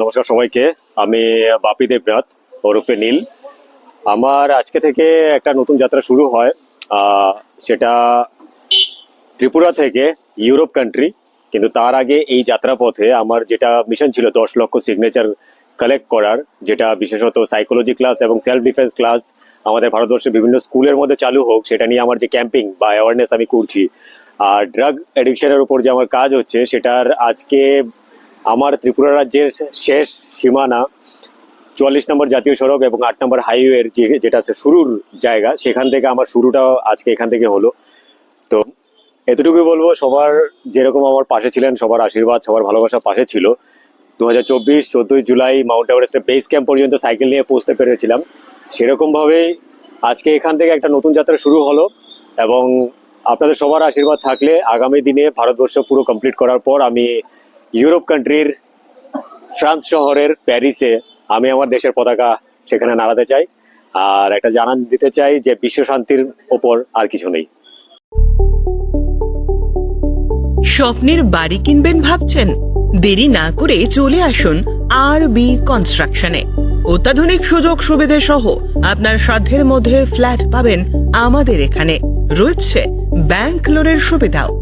নমস্কার সবাইকে। আমি বাপি দেবনাথ, ওরফে নীল। আমার আজকে থেকে একটা নতুন যাত্রা শুরু হয়। সেটা ত্রিপুরা থেকে ইউরোপ কান্ট্রি কিন্তু তার আগে এই যাত্রাপথে আমার যেটা মিশন ছিল দশ লক্ষ সিগনেচার কালেক্ট করার, যেটা বিশেষত সাইকোলজি ক্লাস এবং সেলফ ডিফেন্স ক্লাস আমাদের ভারতবর্ষের বিভিন্ন স্কুলের মধ্যে চালু হোক, সেটা নিয়ে আমার যে ক্যাম্পিং বা অ্যাওয়ারনেস আমি করছি। আর ড্রাগ অ্যাডিকশনের উপর যে আমার কাজ হচ্ছে, সেটার আজকে আমার ত্রিপুরা রাজ্যের শেষ সীমানা চুয়াল্লিশ নম্বর জাতীয় সড়ক এবং আট নম্বর হাইওয়ের যে যেটা আছে শুরুর জায়গা, সেখান থেকে আমার শুরুটাও আজকে এখান থেকে হলো। তো এতটুকুই বলব, সবার যেরকম আমার পাশে ছিলেন, সবার আশীর্বাদ, সবার ভালোবাসা পাশে ছিল। দু হাজার চব্বিশ, চোদ্দোই জুলাই মাউন্ট এভারেস্টের বেস ক্যাম্প পর্যন্ত সাইকেল নিয়ে পৌঁছতে পেরেছিলাম। সেরকমভাবেই আজকে এখান থেকে একটা নতুন যাত্রা শুরু হলো এবং আপনাদের সবার আশীর্বাদ থাকলে আগামী দিনে ভারতবর্ষ পুরো কমপ্লিট করার পর আমি ইউরোপ কান্ট্রির ফ্রান্স শহরের প্যারিসে আমি আমার দেশের পতাকা সেখানে নাড়াতে চাই। আর একটা জানান দিতে চাই যে বিশ্ব শান্তির ওপর আর কিছু নেই। স্বপ্নের বাড়ি কিনবেন ভাবছেন? দেরি না করে চলে আসুন আর বি কনস্ট্রাকশনে অত্যাধুনিক সুযোগ সুবিধে সহ আপনার সাধ্যের মধ্যে ফ্ল্যাট পাবেন আমাদের এখানে। রয়েছে ব্যাংক লোনের সুবিধাও।